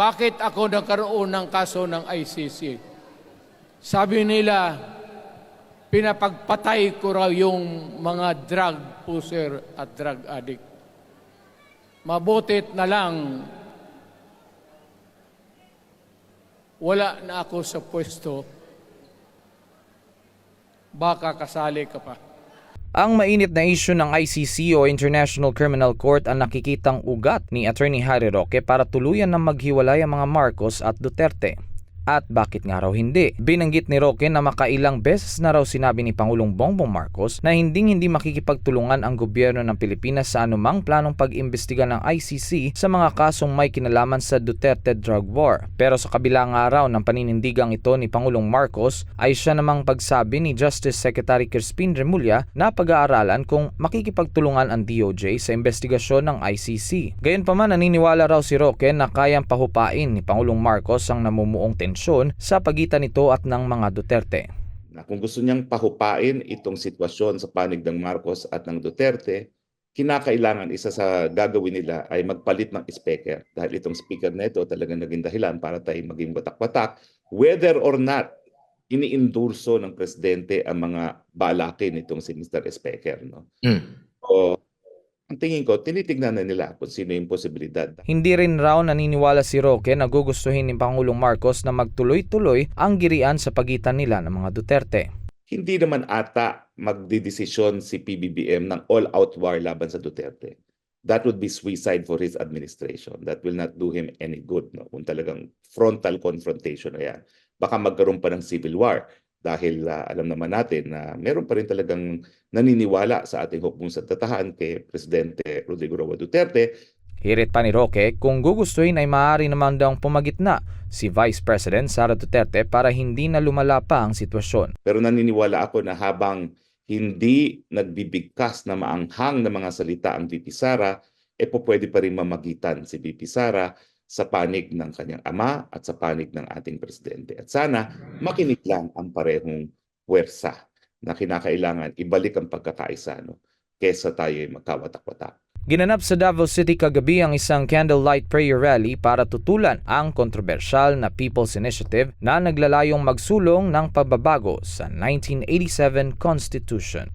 bakit ako nagkaroon ng kaso ng ICC? Sabi nila, pinapagpatay ko raw yung mga drug user at drug addict. Mabutit na lang, wala na ako sa pwesto, baka kasali ka pa. Ang mainit na issue ng ICC o International Criminal Court ang nakikitang ugat ni Attorney Harry Roque para tuluyan na maghiwalay ang mga Marcos at Duterte. At bakit nga raw hindi? Binanggit ni Roque na makailang beses na raw sinabi ni Pangulong Bongbong Marcos na hinding hindi makikipagtulungan ang gobyerno ng Pilipinas sa anumang planong pag-imbestiga ng ICC sa mga kasong may kinalaman sa Duterte drug war. Pero sa kabilang araw ng paninindigang ito ni Pangulong Marcos ay siya namang pagsabi ni Justice Secretary Crispin Remulla na pag-aaralan kung makikipagtulungan ang DOJ sa investigasyon ng ICC. Gayunpaman naniniwala raw si Roque na kayang pahupain ni Pangulong Marcos ang namumuong tensyon sa pagitan nito at ng mga Duterte. na kung gusto niyang pahupain itong sitwasyon sa panig ng Marcos at ng Duterte, kinakailangan isa sa gagawin nila ay magpalit ng speaker. Dahil itong speaker na ito talagang naging dahilan para tayo maging batak-batak. Whether or not iniindulso ng presidente ang mga balakin nitong si Mr. Speaker. No? So, ang tingin ko, tinitignan na nila kung sino yung posibilidad. Hindi rin raw naniniwala si Roque na gugustuhin ni Pangulong Marcos na magtuloy-tuloy ang girian sa pagitan nila ng mga Duterte. hindi naman ata magdidesisyon si PBBM ng all-out war laban sa Duterte. That would be suicide for his administration. That will not do him any good. No? Kung talagang frontal confrontation na yan. Baka magkaroon pa ng civil war dahil ah, alam naman natin na meron pa rin talagang naniniwala sa ating hukbong sa tatahan kay Presidente Rodrigo Roa Duterte Hirit pa ni Roque kung gugustuhin ay maaari naman daw pumagitna si Vice President Sara Duterte para hindi na lumala pa ang sitwasyon. Pero naniniwala ako na habang hindi nagbibigkas na maanghang na mga salita ang VP Sara, e po pwede pa rin mamagitan si VP Sara sa panig ng kanyang ama at sa panig ng ating presidente. At sana makinig lang ang parehong puwersa na kinakailangan ibalik ang pagkakaisa no, kesa tayo ay magkawatak-watak. Ginanap sa Davao City kagabi ang isang candlelight prayer rally para tutulan ang kontrobersyal na People's Initiative na naglalayong magsulong ng pagbabago sa 1987 Constitution.